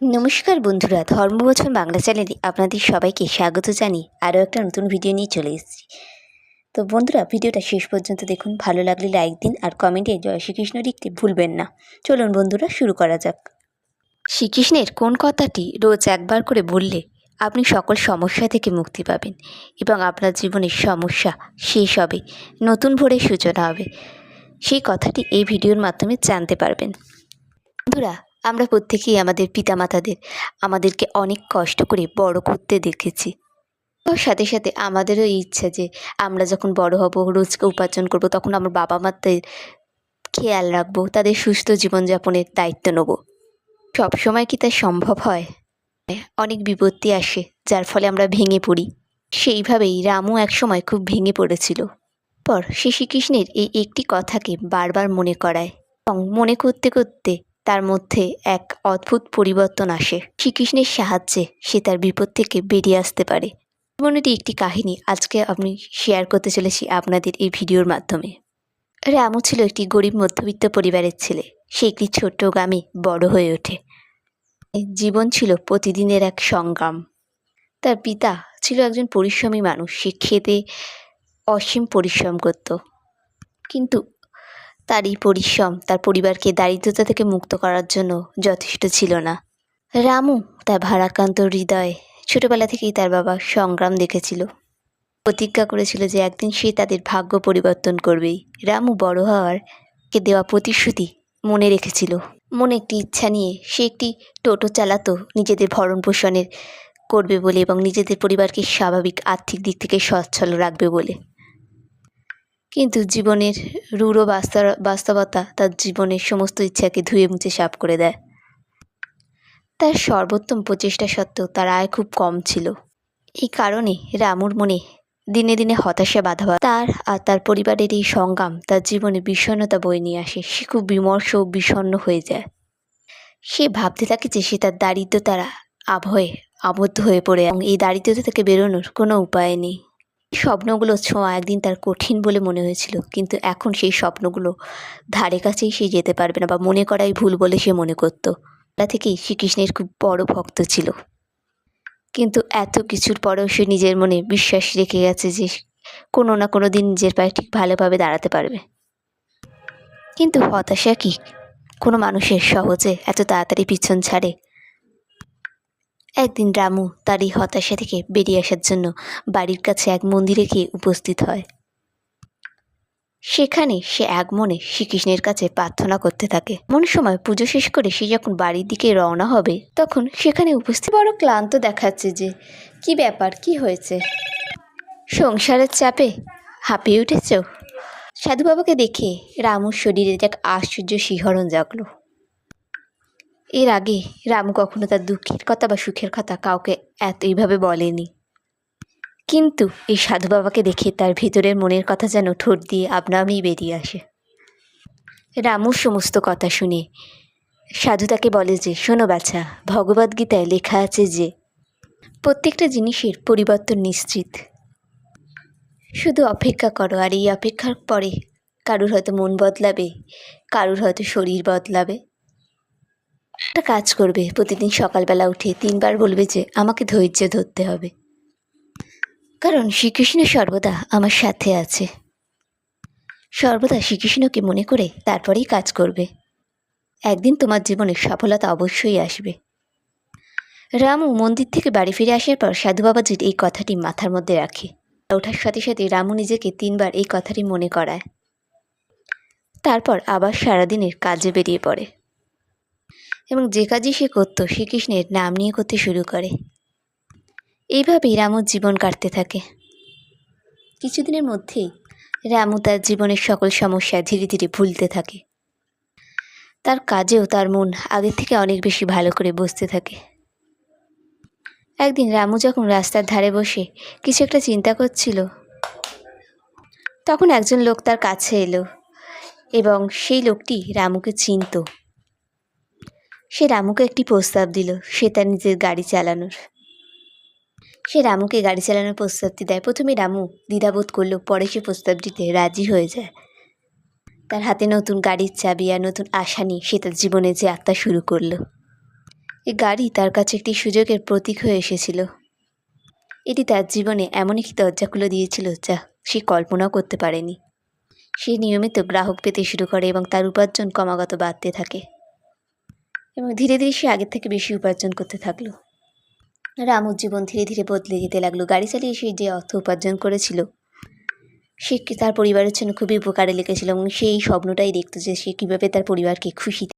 নমস্কার বন্ধুরা, ধর্মবচন বাংলা চ্যানেলে আপনাদের সবাইকে স্বাগত জানিয়ে আরও একটা নতুন ভিডিও নিয়ে চলে এসেছি। তো বন্ধুরা, ভিডিওটা শেষ পর্যন্ত দেখুন, ভালো লাগলে লাইক দিন আর কমেন্টে জয় শ্রীকৃষ্ণ লিখতে ভুলবেন না। চলুন বন্ধুরা, শুরু করা যাক। শ্রীকৃষ্ণের কোন কথাটি রোজ একবার করে বললে আপনি সকল সমস্যা থেকে মুক্তি পাবেন এবং আপনার জীবনের সমস্যা শেষ হবে, নতুন ভোরের সূচনা হবে। সেই কথাটি এই ভিডিওর মাধ্যমে জানতে পারবেন। বন্ধুরা আমরা প্রত্যেকেই আমাদের পিতামাতাদের, আমাদেরকে অনেক কষ্ট করে বড় করতে দেখেছি। ওর সাথে সাথে আমাদেরও ইচ্ছা যে আমরা যখন বড় হব, রোজকে উপার্জন করব, তখন আমার বাবা মাদের খেয়াল রাখব, তাদের সুস্থ জীবনযাপনের দায়িত্ব নেব। সবসময় কি তা সম্ভব হয়? অনেক বিপত্তি আসে, যার ফলে আমরা ভেঙে পড়ি। সেইভাবেই রামু একসময় খুব ভেঙে পড়েছিল। পর শ্রীকৃষ্ণের এই একটি কথাকে বারবার মনে করায় এবং মনে করতে করতে তার মধ্যে এক অদ্ভুত পরিবর্তন আসে। শ্রীকৃষ্ণের সাহায্যে সে তার বিপদ থেকে বেরিয়ে আসতে পারে। জীবনেরই একটি কাহিনী। আজকে আমি শেয়ার করতে চলেছি আপনাদের এই ভিডিওর মাধ্যমে। রামু ছিল একটি গরিব মধ্যবিত্ত পরিবারের ছেলে। সে একটি ছোট্ট গ্রামে বড় হয়ে ওঠে। জীবন ছিল প্রতিদিনের এক সংগ্রাম। তার পিতা ছিল একজন পরিশ্রমী মানুষ। সে খেতে অসীম পরিশ্রম করত। কিন্তু তার এই পরিশ্রম, তার পরিবারকে দারিদ্রতা থেকে মুক্ত করার জন্য যথেষ্ট ছিল না। রামু, তার ভারাক্রান্ত হৃদয়ে, ছোটবেলা থেকেই তার বাবা সংগ্রাম দেখেছিল। প্রতিজ্ঞা করেছিল যে একদিন সে তাদের ভাগ্য পরিবর্তন করবেই। রামু বড় হওয়ার কে দেওয়া প্রতিশ্রুতি মনে রেখেছিল। মনে একটি ইচ্ছা নিয়ে সে একটি টোটো চালাতো, নিজেদের ভরণ পোষণের করবে বলে এবং নিজেদের পরিবারকে স্বাভাবিক আর্থিক দিক থেকে সচ্ছল রাখবে বলে। কিন্তু জীবনের রূঢ় বাস্তব, বাস্তবতা তার জীবনের সমস্ত ইচ্ছাকে ধুয়ে মুছে সাফ করে দেয়। তার সর্বোত্তম প্রচেষ্টা সত্ত্বেও তার আয় খুব কম ছিল। এই কারণে রামুর মনে দিনে দিনে হতাশা বাধা। তার আর তার পরিবারের এই সংগ্রাম তার জীবনে বিষণ্ণতা বয়ে নিয়ে আসে। সে খুব বিমর্ষ ও বিষণ্ণ হয়ে যায়। সে ভাবতে থাকে যে সে তার দারিদ্রতার আবহে আবদ্ধ হয়ে পড়ে এবং এই দারিদ্রতা থেকে বেরোনোর কোনো উপায় নেই। স্বপ্নগুলো ছোঁয়া একদিন তার কঠিন বলে মনে হয়েছিল। কিন্তু এখন সেই স্বপ্নগুলো ধারে কাছেই সে যেতে পারবে না বা মনে করাই ভুল বলে সে মনে করত। তা থেকেই শ্রীকৃষ্ণের খুব বড় ভক্ত ছিল। কিন্তু এত কিছুর পরেও সে নিজের মনে বিশ্বাস রেখে গেছে যে কোনো না কোনো দিন নিজের পায়ে ঠিক ভালোভাবে দাঁড়াতে পারবে। কিন্তু হতাশা কি? কোনো মানুষের সহজে এত তাড়াতাড়ি পিছন ছাড়ে একদিন রামু তার এই হতাশা থেকে বেরিয়ে আসার জন্য বাড়ির কাছে এক মন্দিরে গিয়ে উপস্থিত হয়। সেখানে সে এক মনে শ্রীকৃষ্ণের কাছে প্রার্থনা করতে থাকে। এমন সময় পুজো শেষ করে সে যখন বাড়ির দিকে রওনা হবে, তখন সেখানে উপস্থিত বড় ক্লান্ত দেখাচ্ছে যে, কি ব্যাপার? কি হয়েছে? সংসারের চাপে হাঁপিয়ে উঠেছ? সাধু বাবাকে দেখে রামুর শরীরে এক আশ্চর্য শিহরণ জাগলো। এর আগে রামু কখনো তার দুঃখের কথা বা সুখের কথা কাউকে এত এইভাবে বলেনি। কিন্তু এই সাধু বাবাকে দেখে তার ভেতরের মনের কথা যেন ঠোঁট দিয়ে আপনা বেরিয়ে আসে। রামুর সমস্ত কথা শুনে সাধু তাকে বলে যে, শোনো বাছা ভগবদ্গীতায় লেখা আছে যে, প্রত্যেকটা জিনিসের পরিবর্তন নিশ্চিত। শুধু অপেক্ষা করো, আর এই অপেক্ষার পরে কারুর হয়তো মন বদলাবে, কারুর হয়তো শরীর বদলাবে। একটা কাজ করবে। প্রতিদিন সকালবেলা উঠে তিনবার বলবে যে, আমাকে ধৈর্য ধরতে হবে। কারণ শ্রীকৃষ্ণ সর্বদা আমার সাথে আছে। সর্বদা শ্রীকৃষ্ণকে মনে করে তারপরেই কাজ করবে। একদিন তোমার জীবনে সফলতা অবশ্যই আসবে। রামু মন্দির থেকে বাড়ি ফিরে আসার পর সাধু বাবাজির এই কথাটি মাথার মধ্যে রাখে। ওঠার সাথে সাথে রামু নিজেকে তিনবার এই কথাটি মনে করায়। তারপর আবার সারাদিনের কাজে বেরিয়ে পড়ে। এবং যে কাজই সে করতো, শ্রীকৃষ্ণের নাম নিয়ে করতে শুরু করে। এইভাবেই রামুর জীবন কাটতে থাকে। কিছুদিনের মধ্যেই রামু তার জীবনের সকল সমস্যা ধীরে ধীরে ভুলতে থাকে। তার কাজেও তার মন আগের থেকে অনেক বেশি ভালো করে বসতে থাকে। একদিন রামু যখন রাস্তার ধারে বসে কিছু একটা চিন্তা করছিল, তখন একজন লোক তার কাছে এলো এবং সেই লোকটি রামুকে চিনত। সে রামুকে একটি প্রস্তাব দিল, সে তার নিজের গাড়ি চালানোর। সে রামুকে গাড়ি চালানোর প্রস্তাবটি দেয়। প্রথমে রামু দ্বিধাবোধ করলেও পরে সে প্রস্তাবটিতে রাজি হয়ে যায়। তার হাতে নতুন গাড়ির চাবি আর নতুন আশা নিয়ে সে তার জীবনে যে আত্মা শুরু করল। এই গাড়ি তার কাছে একটি সুযোগের প্রতীক হয়ে এসেছিল। এটি তার জীবনে এমন একটি দরজা খুলে দিয়েছিল যা সে কল্পনাও করতে পারেনি। সে নিয়মিত গ্রাহক পেতে শুরু করে এবং তার উপার্জন ক্রমাগত বাড়তে থাকে। এবং ধীরে ধীরে সে আগের থেকে বেশি উপার্জন করতে থাকল। রামুর জীবন ধীরে ধীরে বদলে যেতে লাগল। গাড়ি চালিয়ে সে যে অর্থ উপার্জন করেছিল, সে তার পরিবারের জন্য খুবই উপকারে লেগেছিল এবং সেই স্বপ্নটাই দেখতো যে সে কীভাবে তার পরিবারকে খুশি